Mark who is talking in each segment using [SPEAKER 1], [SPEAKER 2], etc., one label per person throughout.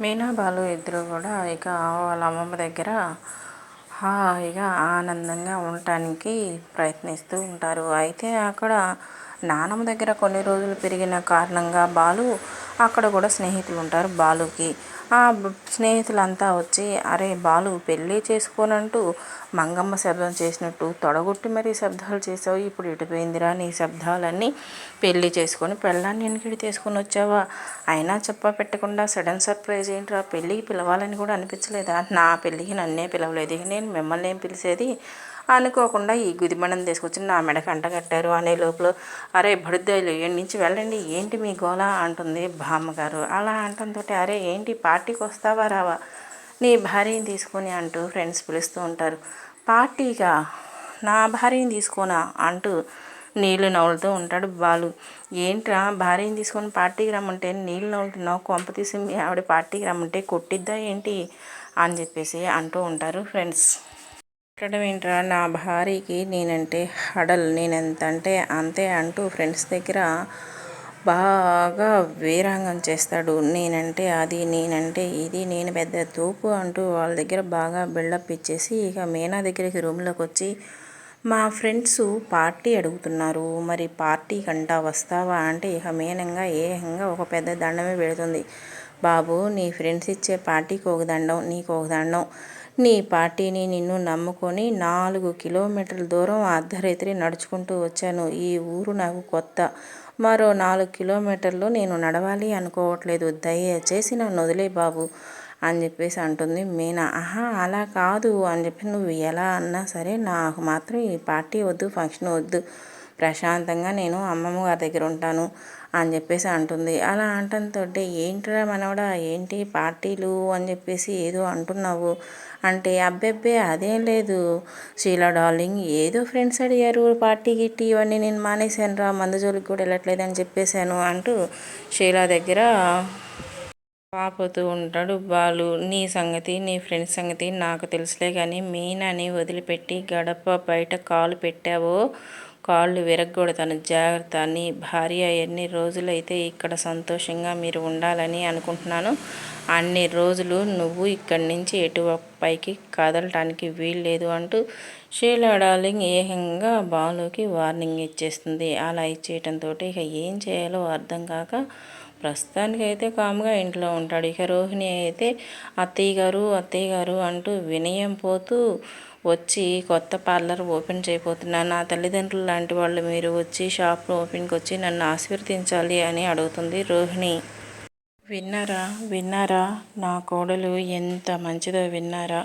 [SPEAKER 1] మీనా బాలు ఇద్దరు కూడా ఇక వాళ్ళ అమ్మమ్మ దగ్గర హాయిగా ఆనందంగా ఉండటానికి ప్రయత్నిస్తూ ఉంటారు. అయితే అక్కడ నానమ్మ దగ్గర కొన్ని రోజులు పెరిగిన కారణంగా బాలు అక్కడ కూడా స్నేహితులు ఉంటారు బాలుకి. ఆ స్నేహితులంతా వచ్చి అరే బాలు పెళ్ళి చేసుకోనంటూ మంగమ్మ శబ్దం చేసినట్టు తొడగొట్టి మరీ శబ్దాలు చేసావు. ఇప్పుడు ఇటుపోయిందిరా నీ శబ్దాలన్నీ పెళ్ళి చేసుకొని పెళ్ళాన్ని వెనకిడి తీసుకొని వచ్చావా? అయినా చెప్ప పెట్టకుండా సడన్ సర్ప్రైజ్ ఏంట్రా? పెళ్ళికి పిలవాలని కూడా అనిపించలేదా? నా పెళ్ళికి నన్నే పిలవలేదు. నేను మిమ్మల్ని ఏం పిలిచేది? అనుకోకుండా ఈ గుదిమణం తీసుకొచ్చి నా మెడకు అంటగట్టారు అనే లోపల అరే బడుద్దాయిలు ఏడు నుంచి వెళ్ళండి. ఏంటి మీ గోళ అంటుంది బామ్మగారు. అలా అంటంతో అరే ఏంటి? పార్టీకి వస్తావా రావా? నీ భార్యని తీసుకొని అంటూ ఫ్రెండ్స్ పిలుస్తూ ఉంటారు. పార్టీగా నా భార్యని తీసుకోనా? అంటూ నీళ్ళు నవ్వులుతూ ఉంటాడు బాలు. ఏంట్రా? భార్యని తీసుకొని పార్టీకి రమ్మంటే నీళ్ళు నవ్వులుతున్నావు కొంప తీసి మీ ఆవిడ పార్టీకి రమ్మంటే కొట్టిద్దా ఏంటి? అని చెప్పేసి అంటూ ఉంటారు ఫ్రెండ్స్. కొట్టడం ఏంట్రా? నా భార్యకి నేనంటే హడల్. నేనెంత అంటే అంతే అంటూ ఫ్రెండ్స్ దగ్గర బాగా వీరాంగం చేస్తాడు. నేనంటే అది నేనంటే ఇది నేను పెద్ద తూపు అంటూ వాళ్ళ దగ్గర బాగా బిల్డప్ ఇచ్చేసి ఇక మీనా దగ్గరికి రూమ్లోకి వచ్చి మా ఫ్రెండ్స్ పార్టీ అడుగుతున్నారు. మరి పార్టీ కంటా వస్తావా అంటే ఇక మీనంగా ఏకంగా ఒక పెద్ద దండమే పెడుతుంది. బాబు నీ ఫ్రెండ్స్ ఇచ్చే పార్టీకి ఒక దండం నీకు ఒక దండం. నీ పార్టీని నిన్ను నమ్ముకొని నాలుగు కిలోమీటర్ల దూరం అర్ధరాత్రి నడుచుకుంటూ వచ్చాను. ఈ ఊరు నాకు కొత్త. మరో నాలుగు కిలోమీటర్లు నేను నడవాలి అనుకోవట్లేదు. దయచేసి నన్ను వదిలే బాబు అని చెప్పేసి అంటుంది మీనా. ఆహా అలా కాదు అని చెప్పి నువ్వు ఎలా అన్నా సరే నాకు మాత్రం ఈ పార్టీ వద్దు ఫంక్షన్ వద్దు. ప్రశాంతంగా నేను అమ్మమ్మ గారి దగ్గర ఉంటాను. అని చెప్పేసి అంటుంది. అలా అంటంతో ఏంట్రా మనవడా ఏంటి పార్టీలు అని చెప్పేసి ఏదో అంటున్నావు. అంటే అబ్బెబ్బే అదేం లేదు. షీలా డార్లింగ్ ఏదో ఫ్రెండ్స్ అడిగారు పార్టీ గిట్టి ఇవన్నీ నేను మానేశాను రా మందు జోలికి కూడా వెళ్ళట్లేదు అని చెప్పేశాను అంటూ షీలా దగ్గర పాపోతూ ఉంటాడు. బాలు నీ సంగతి నీ ఫ్రెండ్స్ సంగతి నాకు తెలుసులే కానీ మీనని వదిలిపెట్టి గడప బయట కాలు పెట్టావో కాళ్ళు విరగ్గొడతాను. జాగ్రత్త. నీ భార్య ఎన్ని రోజులైతే ఇక్కడ సంతోషంగా మీరు ఉండాలని అనుకుంటున్నాను అన్ని రోజులు నువ్వు ఇక్కడి నుంచి ఎటు పైకి కదలటానికి వీల్లేదు అంటూ షీలా డార్లింగ్ ఏకంగా బాలుకి వార్నింగ్ ఇచ్చేస్తుంది. అలా ఇచ్చేయటంతో ఇక ఏం చేయాలో అర్థం కాక ప్రస్తుతానికి అయితే కామ్గా ఇంట్లో ఉంటాడు. ఇక రోహిణి అయితే అత్తయ్య గారు అత్తయ్య గారు అంటూ వినయం పోతూ వచ్చి కొత్త పార్లర్ ఓపెన్ చేయబోతున్నాను నా తల్లిదండ్రులు లాంటి వాళ్ళు మీరు వచ్చి షాప్ ఓపెన్కి వచ్చి నన్ను ఆశీర్వదించాలి అని అడుగుతుంది రోహిణి. విన్నారా? విన్నారా? నా కోడలు ఎంత మంచిదో విన్నారా?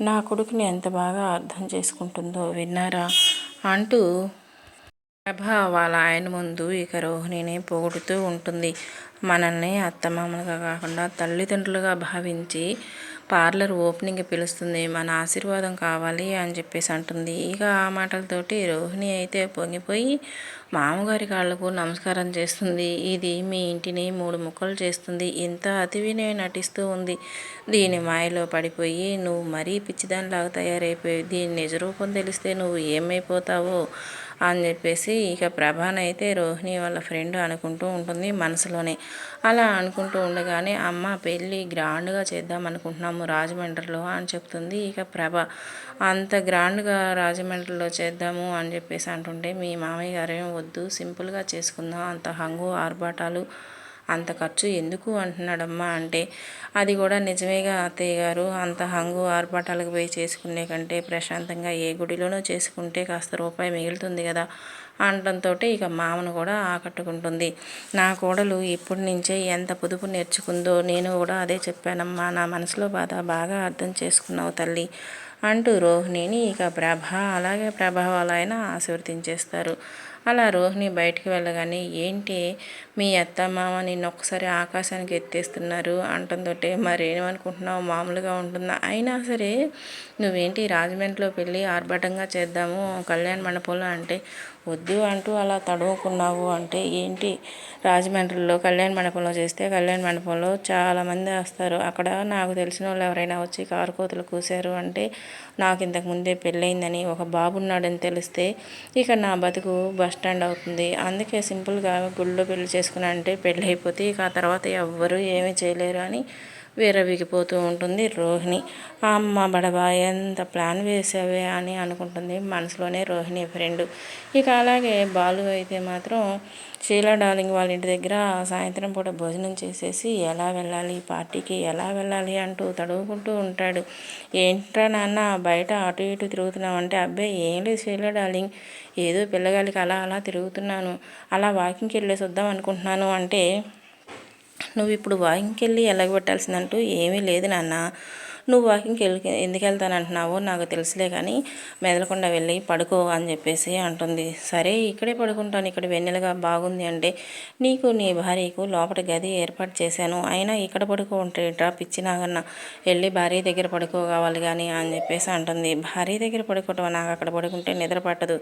[SPEAKER 1] నా కొడుకుని ఎంత బాగా అర్థం చేసుకుంటుందో విన్నారా? అంటూ ప్రభ వాళ్ళ ఆయన ముందు ఇక రోహిణిని పొగుడుతూ ఉంటుంది. మనల్ని అత్తమామలుగా కాకుండా తల్లిదండ్రులుగా భావించి పార్లర్ ఓపెనింగ్ పిలుస్తుంది మన ఆశీర్వాదం కావాలి అని చెప్పేసి అంటుంది. ఇక ఆ మాటలతోటి రోహిణి అయితే పొంగిపోయి మామగారి కాళ్ళకు నమస్కారం చేస్తుంది. ఇది మీ ఇంటిని మూడు ముక్కలు చేస్తుంది. ఇంత అతివినే నటిస్తూ ఉంది. దీని మాయలో పడిపోయి నువ్వు మరీ పిచ్చిదానిలాగా తయారైపోయి దీని నిజరూపం తెలిస్తే నువ్వు ఏమైపోతావో అని చెప్పేసి ఇక ప్రభానైతే రోహిణి వాళ్ళ ఫ్రెండ్ అనుకుంటూ ఉంటుంది మనసులోనే. అలా అనుకుంటూ ఉండగానే అమ్మ పెళ్ళి గ్రాండ్గా చేద్దాం అనుకుంటున్నాము రాజమండ్రిలో అని చెప్తుంది ఇక ప్రభ. అంత గ్రాండ్గా రాజమండ్రిలో చేద్దాము అని చెప్పేసి అంటుంటే మీ మామయ్య గారేం వద్దు సింపుల్గా చేసుకుందాం అంత హంగు ఆర్భాటాలు అంత ఖర్చు ఎందుకు అంటున్నాడమ్మా అంటే అది కూడా నిజమేగా అత్తయ్య గారు. అంత హంగు ఆర్భాటాలకు పోయి చేసుకునే కంటే ప్రశాంతంగా ఏ గుడిలోనో చేసుకుంటే కాస్త రూపాయి మిగులుతుంది కదా అనడంతో ఇక మామను కూడా ఆకట్టుకుంటుంది. నా కోడలు ఇప్పటి నుంచే ఎంత పొదుపు నేర్చుకుందో నేను కూడా అదే చెప్పానమ్మా నా మనసులో బాధ బాగా అర్థం చేసుకున్నావు తల్లి అంటూ రోహిణిని ఇక ప్రభ అలాగే ప్రభావాలైనా ఆశీర్వదించేస్తారు. అలా రోహిణి బయటికి వెళ్ళగానే ఏంటి మీ అత్త మామ నిన్ను ఒక్కసారి ఆకాశానికి ఎత్తేస్తున్నారు? అంటుందోటే మరేమనుకుంటున్నావు మామూలుగా ఉంటుందా? అయినా సరే నువ్వేంటి రాజమండ్రిలో పెళ్ళి ఆర్భాటంగా చేద్దాము కళ్యాణ మండపంలో? అంటే వద్దు అంటూ అలా తడువుకున్నావు అంటే ఏంటి? రాజమండ్రిలో కళ్యాణ మండపంలో చేస్తే కళ్యాణ మండపంలో చాలామంది వస్తారు. అక్కడ నాకు తెలిసిన వాళ్ళు ఎవరైనా వచ్చి కారు కోతలు కూశారు అంటే నాకు ఇంతకు ముందే పెళ్ళయిందని ఒక బాబు ఉన్నాడని తెలిస్తే ఇక నా బతుకు బస్ స్టాండ్ అవుతుంది. అందుకే సింపుల్గా గుళ్ళో పెళ్ళి చేసుకున్నా అంటే పెళ్ళి అయిపోతే ఇక ఆ తర్వాత ఎవ్వరూ ఏమీ చేయలేరు అని విరవిగిపోతూ ఉంటుంది రోహిణి. అమ్మ బడబా ఎంత ప్లాన్ వేసావే అని అనుకుంటుంది మనసులోనే రోహిణి ఫ్రెండ్. ఇక అలాగే బాలు అయితే మాత్రం షీలా డార్లింగ్ వాళ్ళ ఇంటి దగ్గర సాయంత్రం పూట భోజనం చేసేసి ఎలా వెళ్ళాలి పార్టీకి ఎలా వెళ్ళాలి అంటూ తడువుకుంటూ ఉంటాడు. ఏంట్రా నాన్న బయట అటు ఇటు తిరుగుతున్నావు అంటే అబ్బాయి ఏం లేదు షీలా డార్లింగ్ ఏదో పిల్లగాలికి అలా అలా తిరుగుతున్నాను. అలా వాకింగ్కి వెళ్ళేసి వద్దాం అనుకుంటున్నాను అంటే నువ్వు ఇప్పుడు వాకింగ్కి వెళ్ళి ఎలాగబెట్టాల్సిందంటూ ఏమీ లేదు నాన్న. నువ్వు వాకింగ్కి వెళ్ళి ఎందుకు వెళ్తానంటున్నావో నాకు తెలుసులే కానీ మెదలకుండా వెళ్ళి పడుకో అని చెప్పేసి అంటుంది. సరే ఇక్కడే పడుకుంటాను. ఇక్కడ వెన్నెలుగా బాగుంది అంటే నీకు నీ భార్యకు లోపల గది ఏర్పాటు చేశాను. అయినా ఇక్కడ పడుకో ఉంటేట్రా పిచ్చి నాగన్న. వెళ్ళి భార్య దగ్గర పడుకో కావాలి కానీ అని చెప్పేసి అంటుంది. భార్య దగ్గర పడుకోవటం నాకు అక్కడ పడుకుంటే నిద్ర పట్టదు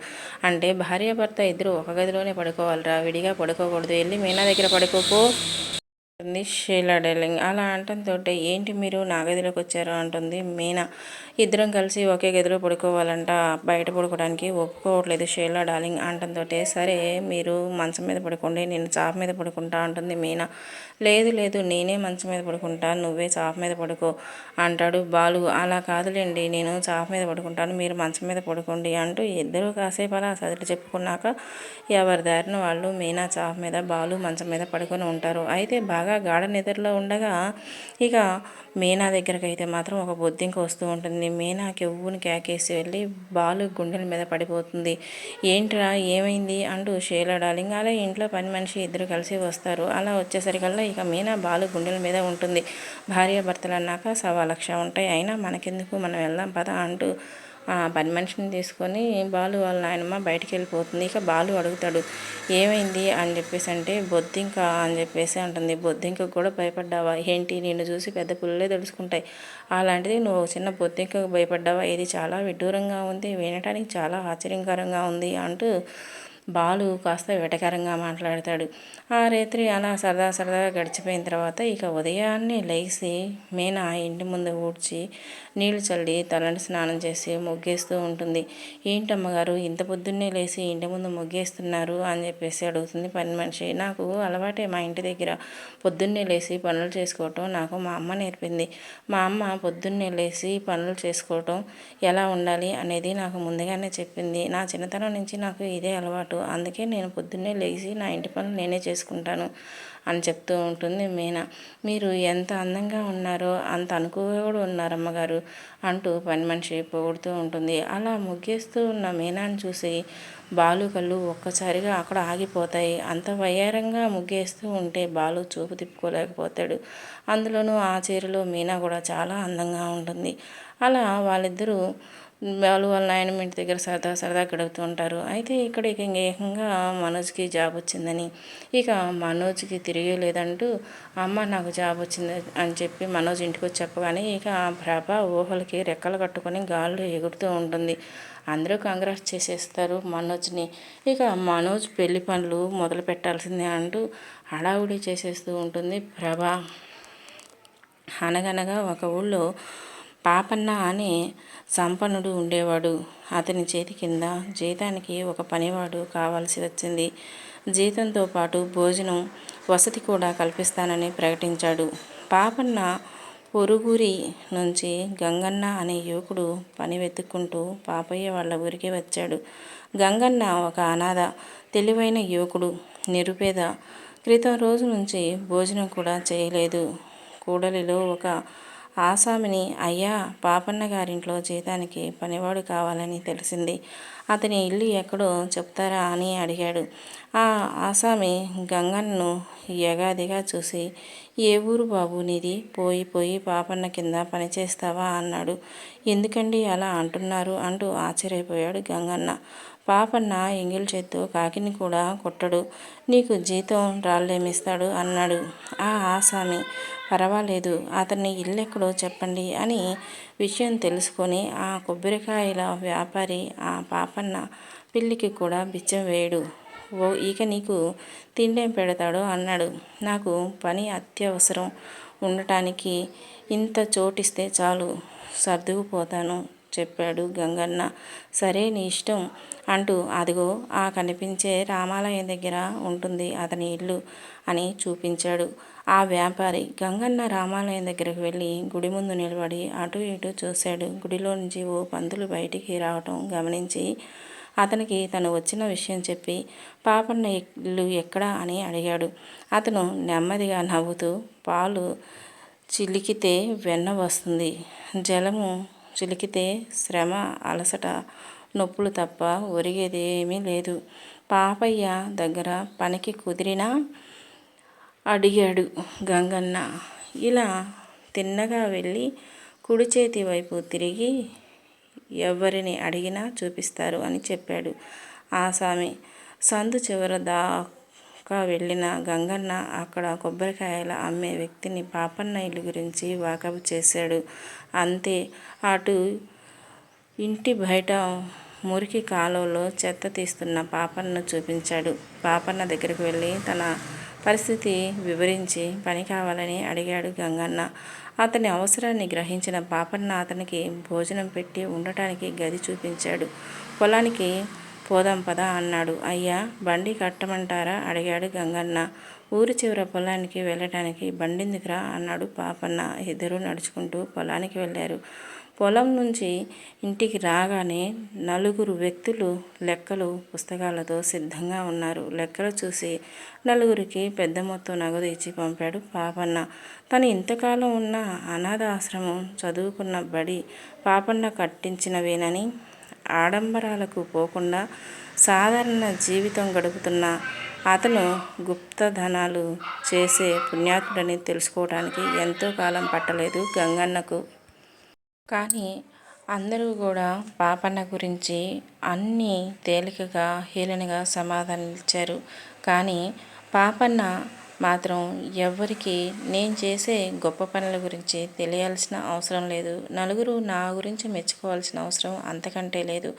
[SPEAKER 1] అంటే భార్య భర్త ఇద్దరు ఒక గదిలోనే పడుకోవాలిరా. విడిగా పడుకోకూడదు. వెళ్ళి మీనా దగ్గర పడుకోకో అంటుంది షీలా డెలింగ్ అలా అంటంతో ఏంటి మీరు నా గదిలోకి వచ్చారు అంటుంది మీనా. ఇద్దరం కలిసి ఒకే గదిలో పడుకోవాలంట. బయట పడుకోవడానికి ఒప్పుకోవట్లేదు షీలా డార్లింగ్ అంటంతో సరే మీరు మంచం మీద పడుకోండి నేను చాప మీద పడుకుంటా అంటుంది మీనా. లేదు లేదు నేనే మంచం మీద పడుకుంటా నువ్వే చాప మీద పడుకో అంటాడు బాలు. అలా కాదులేండి నేను చాప మీద పడుకుంటాను మీరు మంచం మీద పడుకోండి అంటూ ఇద్దరు కాసేపు అలా సదిలి చెప్పుకున్నాక ఎవరి దారిన వాళ్ళు మీనా చాప మీద బాలు మంచం మీద పడుకొని ఉంటారు. అయితే బాగా గాఢ నిద్రలో ఉండగా ఇక మీనా దగ్గరకు అయితే మాత్రం ఒక బొద్దింక వస్తూ ఉంటుంది. మీనాకి ఎవ్వుని కేకేసి వెళ్ళి బాలు గుండెల మీద పడిపోతుంది. ఏంట్రా ఏమైంది? అంటూ షేలా డాలింగ్ అలా ఇంట్లో పని మనిషి ఇద్దరు కలిసి వస్తారు. అలా వచ్చేసరికల్లా ఇక మీనా బాలు గుండెల మీద ఉంటుంది. భార్యాభర్తలు అన్నాక సవా లక్ష ఉంటాయి. అయినా మనకెందుకు? మనం వెళ్దాం పద అంటూ పని మనిషిని తీసుకొని బాలు వాళ్ళ నాయనమ్మ బయటికి వెళ్ళిపోతుంది. ఇక బాలు అడుగుతాడు ఏమైంది? అని చెప్పేసి అంటే బొద్దింక అని చెప్పేసి అంటుంది. బొద్దింకకు కూడా భయపడ్డావా? ఏంటి? నిన్ను చూసి పెద్ద పుల్లలే తెలుసుకుంటాయి. అలాంటిది నువ్వు చిన్న బొద్దింకకు భయపడ్డావా? ఇది చాలా విడ్డూరంగా ఉంది. వినటానికి చాలా ఆశ్చర్యకరంగా ఉంది అంటూ బాలు కాస్త వెటకరంగా మాట్లాడతాడు. ఆ రాత్రి అలా సరదా సరదాగా గడిచిపోయిన తర్వాత ఇక ఉదయాన్నే లేచి మీనా ఇంటి ముందు ఊడ్చి నీళ్ళు చల్లి తలని స్నానం చేసి ముగ్గేస్తూ ఉంటుంది. ఏంటమ్మగారు ఇంత పొద్దున్నే లేచి ఇంటి ముందు ముగ్గేస్తున్నారు అని చెప్పేసి అడుగుతుంది పని మనిషి. నాకు అలవాటే మా ఇంటి దగ్గర. పొద్దున్నే లేచి పనులు చేసుకోవటం నాకు మా అమ్మ నేర్పింది. మా అమ్మ పొద్దున్నే లేచి పనులు చేసుకోవటం ఎలా ఉండాలి అనేది నాకు ముందుగానే చెప్పింది. నా చిన్నతనం నుంచి నాకు ఇదే అలవాటు. అన్నట్టు అందుకే నేను పొద్దున్నే లేచి నా ఇంటి పనులు నేనే చేసుకుంటాను అని చెప్తూ ఉంటుంది మీనా. మీరు ఎంత అందంగా ఉన్నారో అంత అనుకువగా కూడా ఉన్నారు అమ్మగారు అంటూ పని మనిషి పొగుడుతూ ఉంటుంది. అలా ముగ్గేస్తూ ఉన్న మీనాను చూసి బాలు కళ్ళు ఒక్కసారిగా అక్కడ ఆగిపోతాయి. అంత వయ్యారంగా ముగ్గేస్తూ ఉంటే బాలు చూపు తిప్పుకోలేకపోతాడు. అందులోనూ ఆ చీరలో మీనా కూడా చాలా అందంగా ఉంటుంది. అలా వాళ్ళిద్దరూ బాలు వాళ్ళ నాయనమ్మ ఇంటి దగ్గర సరదా సరదా గడుపుతూ ఉంటారు. అయితే ఇక్కడ ఇక ఏకంగా మనోజ్కి జాబ్ వచ్చిందని ఇక మనోజ్కి తిరిగి లేదంటూ అమ్మ నాకు జాబ్ వచ్చింది అని చెప్పి మనోజ్ ఇంటికి వచ్చి చెప్పగానే ఇక ప్రభ ఊహలకి రెక్కలు కట్టుకొని గాల్లో ఎగురుతూ ఉంటుంది. అందరూ కంగ్రాస్ చేసేస్తారు మనోజ్ని. ఇక మనోజ్ పెళ్ళి పనులు మొదలు పెట్టాల్సిందే అంటూ హడావుడి చేసేస్తూ ఉంటుంది ప్రభ. అనగనగా ఒక ఊళ్ళో పాపన్న అనే సంపన్నుడు ఉండేవాడు. అతని చేతి కింద జీతానికి ఒక పనివాడు కావాల్సి వచ్చింది. జీతంతో పాటు భోజనం వసతి కూడా కల్పిస్తానని ప్రకటించాడు. పాపన్న పొరుగురి నుంచి గంగన్న అనే యువకుడు పని వెతుక్కుంటూ పాపయ్య వాళ్ళ ఊరికి వచ్చాడు. గంగన్న ఒక అనాథ తెలివైన యువకుడు నిరుపేద. క్రితం రోజు నుంచి భోజనం కూడా చేయలేదు. కూడలిలో ఒక ఆసామిని అయ్యా పాపన్న గారింట్లో జీతానికి పనివాడు కావాలని తెలిసింది. అతని ఇల్లు ఎక్కడో చెప్తారా అని అడిగాడు. ఆ ఆసామి గంగన్ను యగాదిగా చూసి ఏ ఊరు బాబు నీది? పోయి పోయి పాపన్న కింద పనిచేస్తావా అన్నాడు. ఎందుకండి అలా అంటున్నారు? అంటూ ఆశ్చర్యపోయాడు గంగన్న. పాపన్న ఎంగిల్ చేత్తో కాకిని కూడా కొట్టడు. నీకు జీతం రాళ్ళేమిస్తాడు అన్నాడు. ఆ ఆసామి పర్వాలేదు. అతన్ని ఇల్లెక్కడో చెప్పండి అని విషయం తెలుసుకొని ఆ కొబ్బరికాయల వ్యాపారి ఆ పాపన్న పిల్లికి కూడా బిచ్చం వేయడు. ఓ ఇక నీకు తిండేం పెడతాడో అన్నాడు. నాకు పని అత్యవసరం ఉండటానికి ఇంత చోటిస్తే చాలు సర్దుకుపోతాను. చెప్పాడు గంగన్న. సరే నీ ఇష్టం అంటూ అదిగో ఆ కనిపించే రామాలయం దగ్గర ఉంటుంది అతని ఇల్లు అని చూపించాడు. ఆ వ్యాపారి గంగన్న రామాలయం దగ్గరకు వెళ్ళి గుడి ముందు నిలబడి అటు ఇటు చూశాడు. గుడిలో నుంచి ఓ పందులు బయటికి రావటం గమనించి అతనికి తను వచ్చిన విషయం చెప్పి పాపన్న ఇల్లు ఎక్కడా? అని అడిగాడు. అతను నెమ్మదిగా నవ్వుతూ పాలు చిలికితే వెన్న వస్తుంది. జలము చిలికితే శ్రమ అలసట నొప్పులు తప్ప ఒరిగేది ఏమీ లేదు. పాపయ్య దగ్గర పనికి కుదిరినా అడిగాడు గంగన్న. ఇలా తిన్నగా వెళ్ళి కుడి చేతి వైపు తిరిగి ఎవరిని అడిగినా చూపిస్తారు అని చెప్పాడు. ఆసామి సందు చివర దాకా వెళ్ళిన గంగన్న అక్కడ కొబ్బరికాయల అమ్మే వ్యక్తిని పాపన్న ఇల్లు గురించి వాకపు చేశాడు. అంతే అటు ఇంటి బయట మురికి కాలువలో చెత్త తీస్తున్న పాపన్న చూపించాడు. పాపన్న దగ్గరికి వెళ్ళి తన పరిస్థితి వివరించి పని కావాలని అడిగాడు గంగన్న. అతని అవసరాన్ని గ్రహించిన పాపన్న అతనికి భోజనం పెట్టి ఉండటానికి గది చూపించాడు. పొలానికి పోదాం పదా అన్నాడు. అయ్యా బండి కట్టమంటారా? అడిగాడు గంగన్న. ఊరి చివర పొలానికి వెళ్ళటానికి బండిందికిరా అన్నాడు పాపన్న. ఇద్దరూ నడుచుకుంటూ పొలానికి వెళ్ళారు. పొలం నుంచి ఇంటికి రాగానే నలుగురు వ్యక్తులు లెక్కలు పుస్తకాలతో సిద్ధంగా ఉన్నారు. లెక్కలు చూసి నలుగురికి పెద్ద మొత్తం నగదు ఇచ్చి పంపాడు పాపన్న. తను ఇంతకాలం ఉన్న అనాథ ఆశ్రమం చదువుకున్న బడి పాపన్న కట్టించినవేనని ఆడంబరాలకు పోకుండా సాధారణ జీవితం గడుపుతున్న అతను గుప్తధనాలు చేసే పుణ్యాత్ముడని తెలుసుకోవడానికి ఎంతో కాలం పట్టలేదు గంగన్నకు. కానీ అందరూ కూడా పాపన్న గురించి అన్నీ తేలికగా హీలనగా ఇచ్చారు కానీ పాపన్న మాత్రం ఎవ్వరికి నేను చేసే గొప్ప పనుల గురించి తెలియాల్సిన అవసరం లేదు. నలుగురు నా గురించి మెచ్చుకోవాల్సిన అవసరం అంతకంటే లేదు.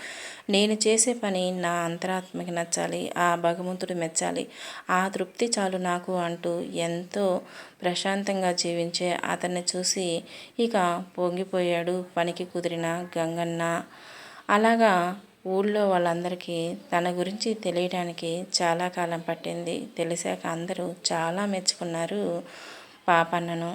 [SPEAKER 1] నేను చేసే పని నా అంతరాత్మకి నచ్చాలి ఆ భగవంతుడు మెచ్చాలి. ఆ తృప్తి చాలు నాకు అంటూ ఎంతో ప్రశాంతంగా జీవించే అతన్ని చూసి ఇక పొంగిపోయాడు పనికి కుదిరిన గంగన్న. అలాగా ఊళ్ళో వాళ్ళందరికీ తన గురించి తెలియడానికి చాలా కాలం పట్టింది. తెలిసాక అందరూ చాలా మెచ్చుకున్నారు పాపన్నను.